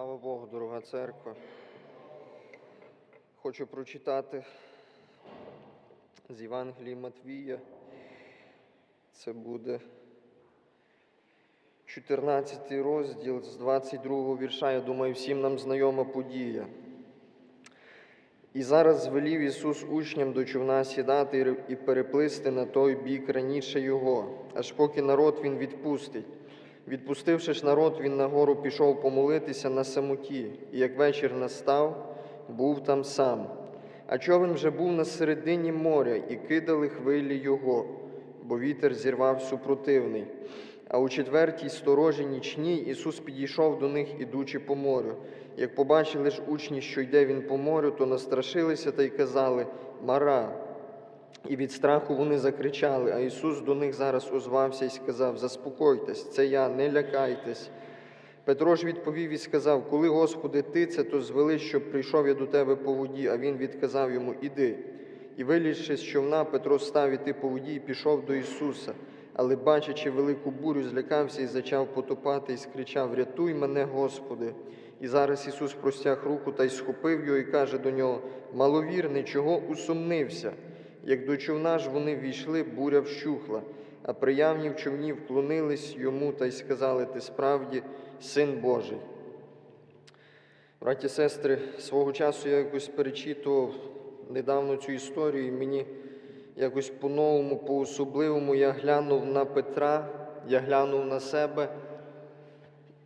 Слава Богу, дорога церква. Хочу прочитати з Євангелії Матвія. Це буде 14 розділ з 22 вірша. Я думаю, всім нам знайома подія. І зараз звелів Ісус учням до човна сідати і переплисти на той бік раніше Його, аж поки народ Він відпустить. Відпустивши ж народ, він нагору пішов помолитися на самоті, і як вечір настав, був там сам. А човен вже був на середині моря, і кидали хвилі його, бо вітер зірвав супротивний. А у четвертій сторожі нічній Ісус підійшов до них, ідучи по морю. Як побачили ж учні, що йде він по морю, то настрашилися та й казали Мара. І від страху вони закричали, а Ісус до них зараз озвався і сказав: Заспокойтесь, це я, не лякайтесь. Петро ж відповів і сказав: Коли, Господи, ти це, то звели, щоб прийшов я до тебе по воді, а він відказав йому: Іди. І вилізши з човна, Петро став іти по воді і пішов до Ісуса. Але, бачачи велику бурю, злякався і зачав потопати, і скричав: Рятуй мене, Господи. І зараз Ісус простяг руку та й схопив його і каже до нього: Маловірний, чого усумнився? Як до човна ж вони війшли, буря вщухла, а приявні в човні вклонились йому та й сказали: Ти справді син Божий. Браті сестри, свого часу я якось перечитував недавно цю історію, і мені якось по-новому, по-особливому я глянув на Петра, я глянув на себе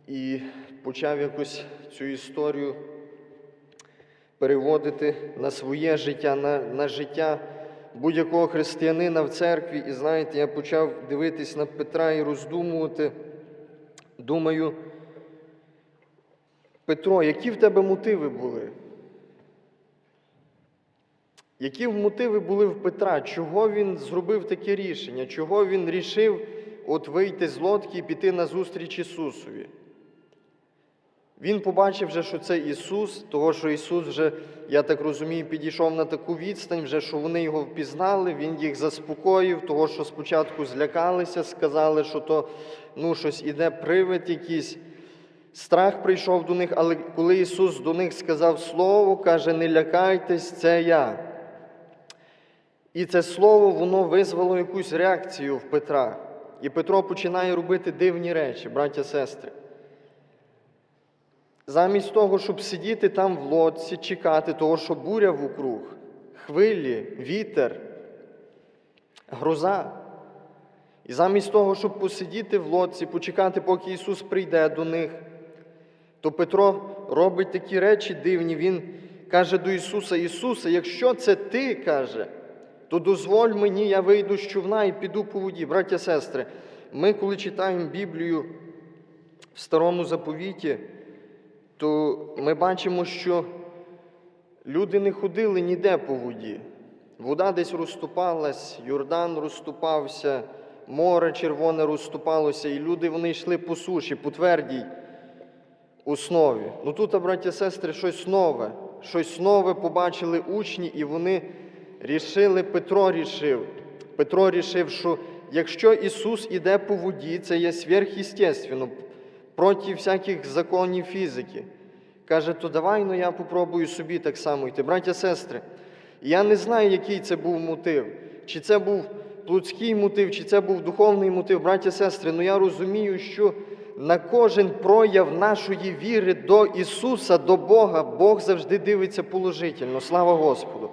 і почав якось цю історію переводити на своє життя, на, на життя будь-якого християнина в церкві. І знаєте, я почав дивитись на Петра і роздумувати. Думаю, Петро, які в тебе мотиви були? Які мотиви були в Петра? Чого він зробив таке рішення? Чого він рішив от вийти з лодки і піти на зустріч Ісусові? Він побачив вже, що це Ісус, того, що Ісус вже, я так розумію, підійшов на таку відстань, вже що вони його впізнали, Він їх заспокоїв, того, що спочатку злякалися, сказали, що то ну, щось іде привид якийсь. Страх прийшов до них, але коли Ісус до них сказав Слово, каже, не лякайтесь, це я. І це слово, воно визвало якусь реакцію в Петра. І Петро починає робити дивні речі, браття сестри. Замість того, щоб сидіти там в лодці, чекати, того, що буря вокруг, хвилі, вітер, гроза. І замість того, щоб посидіти в лодці, почекати, поки Ісус прийде до них, то Петро робить такі речі дивні. Він каже до Ісуса: Ісусе, якщо це Ти каже, то дозволь мені, я вийду з човна і піду по воді. Браття сестри, ми, коли читаємо Біблію в старому заповіті, то ми бачимо, що люди не ходили ніде по воді. Вода десь розступалась, Йордан розступався, море червоне розступалося, і люди вони йшли по суші, по твердій основі. Ну тут, браття сестри, щось нове, щось нове побачили учні, і вони рішили, Петро рішив. Петро рішив, що якщо Ісус іде по воді, це є сверхъестественно, проти всяких законів фізики. Каже, то давай ну я попробую собі так само йти. Браття сестри, я не знаю, який це був мотив. Чи це був плотський мотив, чи це був духовний мотив, браття сестри, ну я розумію, що на кожен прояв нашої віри до Ісуса, до Бога, Бог завжди дивиться положительно. Слава Господу.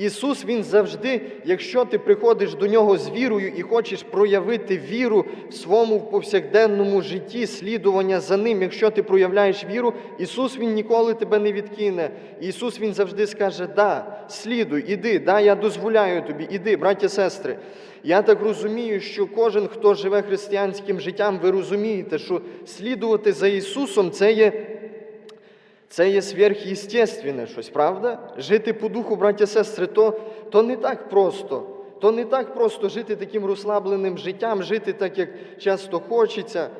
Ісус, Він завжди, якщо ти приходиш до Нього з вірою і хочеш проявити віру в своєму повсякденному житті, слідування за Ним, якщо ти проявляєш віру, Ісус Він ніколи тебе не відкине. Ісус Він завжди скаже: Да, слідуй, іди, да, я дозволяю тобі, іди, браття, сестри. Я так розумію, що кожен, хто живе християнським життям, ви розумієте, що слідувати за Ісусом це є. Це є сверхъестественне щось, правда? Жити по духу, браття сестри, то, то не так просто. То не так просто жити таким розслабленим життям, жити так, як часто хочеться.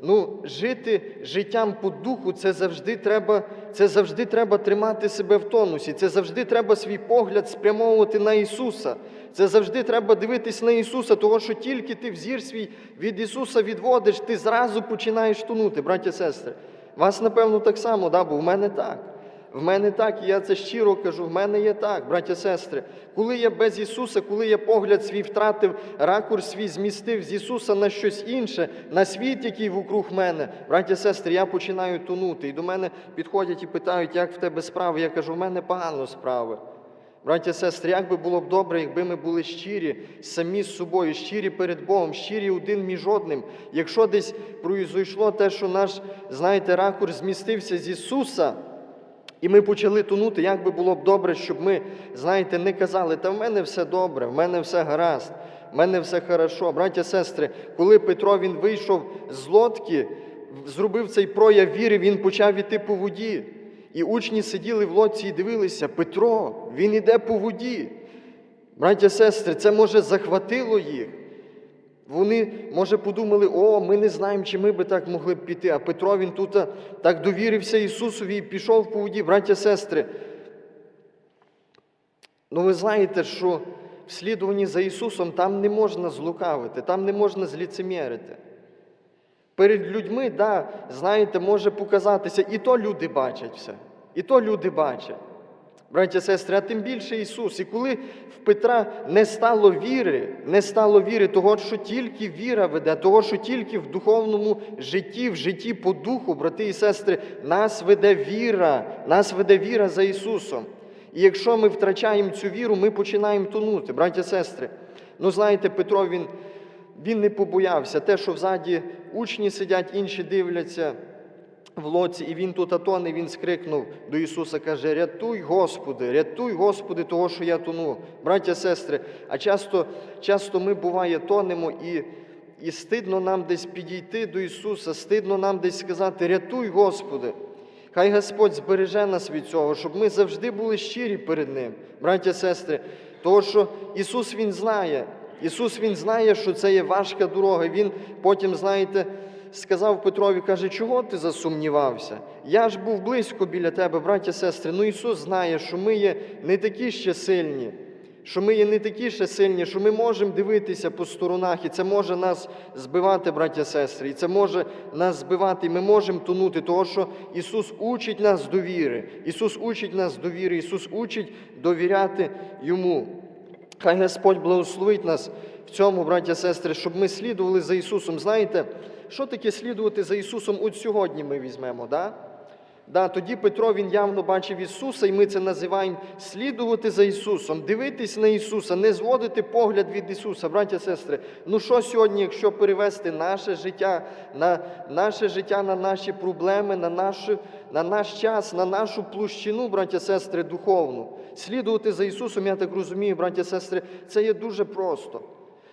Ну, жити життям по духу, це завжди треба, це завжди треба тримати себе в тонусі. Це завжди треба свій погляд спрямовувати на Ісуса. Це завжди треба дивитись на Ісуса, того що тільки ти взір свій від Ісуса відводиш, ти зразу починаєш тонути, браття сестри. Вас, напевно, так само, да? бо в мене так. В мене так, і я це щиро кажу, в мене є так, браття сестри. Коли я без Ісуса, коли я погляд свій втратив, ракурс свій змістив з Ісуса на щось інше, на світ, який вокруг мене, браття сестри, я починаю тонути. І до мене підходять і питають, як в тебе справи. Я кажу, в мене погано справи. Браття сестри, як би було б добре, якби ми були щирі самі з собою, щирі перед Богом, щирі один між одним. Якщо десь произойшло те, що наш, знаєте, ракурс змістився з Ісуса, і ми почали тонути, як би було б добре, щоб ми, знаєте, не казали, та в мене все добре, в мене все гаразд, в мене все хорошо. Браття, сестри, коли Петро він вийшов з лодки, зробив цей прояв віри, він почав іти по воді. І учні сиділи в лодці і дивилися, Петро, він іде по воді. Браття, сестри, це може захватило їх. Вони, може, подумали, о, ми не знаємо, чи ми би так могли б піти. А Петро він тут так довірився Ісусові і пішов по воді, браття, сестри. Ну, ви знаєте, що в слідуванні за Ісусом там не можна злукавити, там не можна зліцемірити. Перед людьми, да, знаєте, може показатися, і то люди бачать все, і то люди бачать. Браття, сестри, а тим більше Ісус. І коли в Петра не стало віри, не стало віри, того, що тільки віра веде, того, що тільки в духовному житті, в житті по духу, брати і сестри, нас веде віра, нас веде віра за Ісусом. І якщо ми втрачаємо цю віру, ми починаємо тонути, браття і сестри. Ну, знаєте, Петро він, він не побоявся. Те, що взаді учні сидять, інші дивляться в лоці, і він тут атоне, він скрикнув до Ісуса, каже: Рятуй, Господи, рятуй, Господи, того, що я тону. Браття, сестри, а часто, часто ми буває тонемо і. І стидно нам десь підійти до Ісуса, стидно нам десь сказати, рятуй, Господи. Хай Господь збереже нас від цього, щоб ми завжди були щирі перед Ним, браття, сестри, того, що Ісус Він знає. Ісус Він знає, що це є важка дорога. Він потім, знаєте, сказав Петрові, каже, чого ти засумнівався? Я ж був близько біля тебе, браття, сестри. Ну Ісус знає, що ми є не такі ще сильні, що ми є не такі ще сильні, що ми можемо дивитися по сторонах, і це може нас збивати, браття, сестри, і це може нас збивати, і ми можемо тонути, того, що Ісус учить нас довіри. Ісус учить нас довіри, Ісус учить довіряти Йому. Хай Господь благословить нас в цьому, браття, сестри, щоб ми слідували за Ісусом. Знаєте, що таке слідувати за Ісусом? От сьогодні ми візьмемо. Да? Да, тоді Петро він явно бачив Ісуса, і ми це називаємо слідувати за Ісусом, дивитись на Ісуса, не зводити погляд від Ісуса, браття, сестри. Ну що сьогодні, якщо перевести наше життя на наше життя, на наші проблеми, на, нашу, на наш час, на нашу площину, браття, сестри, духовну, слідувати за Ісусом, я так розумію, браття, сестри, це є дуже просто.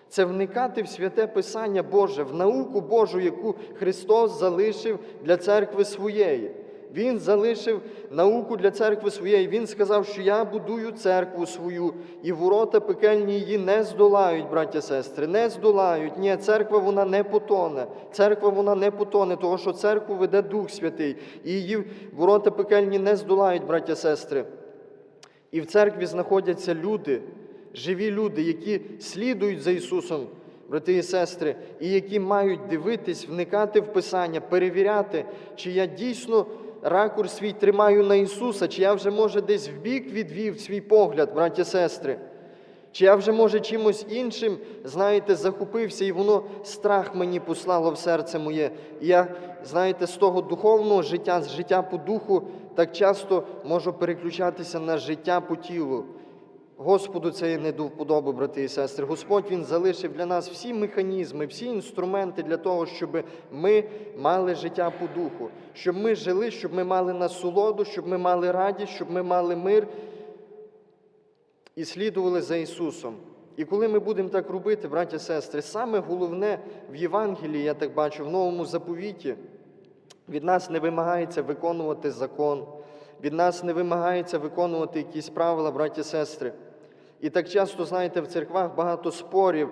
Це вникати в святе Писання Боже, в науку Божу, яку Христос залишив для церкви своєї. Він залишив науку для церкви своєї. Він сказав, що я будую церкву свою, і ворота пекельні її не здолають, браття сестри, не здолають. Ні, церква вона не потоне. Церква вона не потоне, тому що церкву веде Дух Святий, і її ворота пекельні не здолають, браття сестри. І в церкві знаходяться люди, живі люди, які слідують за Ісусом, брати і сестри, і які мають дивитись, вникати в Писання, перевіряти, чи я дійсно ракурс свій тримаю на Ісуса, чи я вже, може, десь вбік відвів свій погляд, браті сестри. Чи я вже, може, чимось іншим, знаєте, захопився, і воно страх мені послало в серце моє. І я, знаєте, з того духовного життя, з життя по духу, так часто можу переключатися на життя по тілу. Господу це не до вподоби, брати і сестри. Господь Він залишив для нас всі механізми, всі інструменти для того, щоб ми мали життя по духу, щоб ми жили, щоб ми мали насолоду, щоб ми мали радість, щоб ми мали мир і слідували за Ісусом. І коли ми будемо так робити, браті і сестри, саме головне в Євангелії, я так бачу, в новому заповіті, від нас не вимагається виконувати закон, від нас не вимагається виконувати якісь правила, браті сестри. І так часто, знаєте, в церквах багато спорів,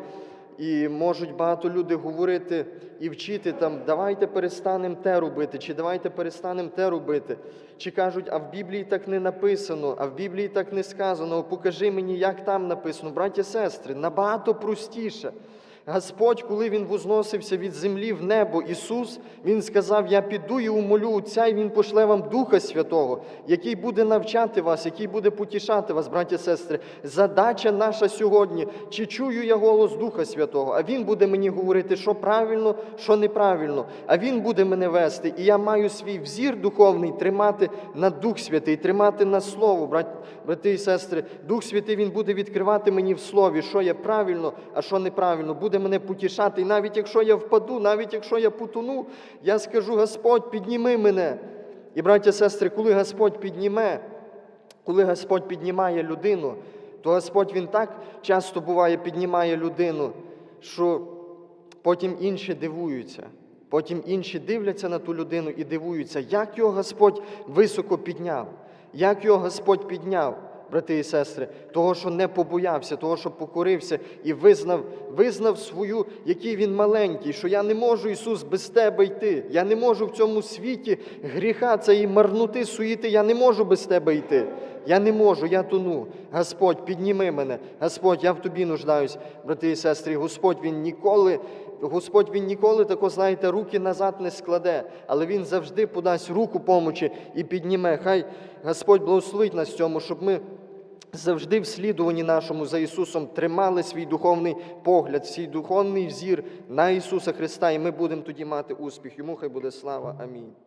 і можуть багато люди говорити і вчити там, давайте перестанемо те робити, чи давайте перестанемо те робити. Чи кажуть, а в Біблії так не написано, а в Біблії так не сказано. Покажи мені, як там написано. Браті сестри, набагато простіше. Господь, коли Він возносився від землі в небо, Ісус, Він сказав: Я піду і умолю Отця, і Він пошле вам Духа Святого, який буде навчати вас, який буде потішати вас, браті і сестри. Задача наша сьогодні, чи чую я голос Духа Святого, а Він буде мені говорити, що правильно, що неправильно, а Він буде мене вести. І я маю свій взір духовний тримати на Дух Святий, тримати на Слово, брат, брати і сестри. Дух Святий Він буде відкривати мені в слові, що є правильно, а що неправильно, буде мене потішати. І навіть якщо я впаду, навіть якщо я потону, я скажу: Господь, підніми мене. І, браття сестри, коли Господь підніме, коли Господь піднімає людину, то Господь Він так часто буває, піднімає людину, що потім інші дивуються. Потім інші дивляться на ту людину і дивуються, як його Господь високо підняв, як його Господь підняв, брати і сестри, того, що не побоявся, того, що покорився і визнав, визнав свою, який він маленький, що я не можу, Ісус, без тебе йти. Я не можу в цьому світі гріха цієї марноти, суїти, я не можу без тебе йти. Я не можу, я тону. Господь, підніми мене. Господь, я в тобі нуждаюсь, брати і сестри. Господь Він ніколи, Господь Він ніколи тако, знаєте, руки назад не складе, але Він завжди подасть руку помочі і підніме. Хай Господь благословить нас цьому, щоб ми завжди в слідуванні нашому за Ісусом тримали свій духовний погляд, свій духовний взір на Ісуса Христа, і ми будемо тоді мати успіх. Йому хай буде слава. Амінь.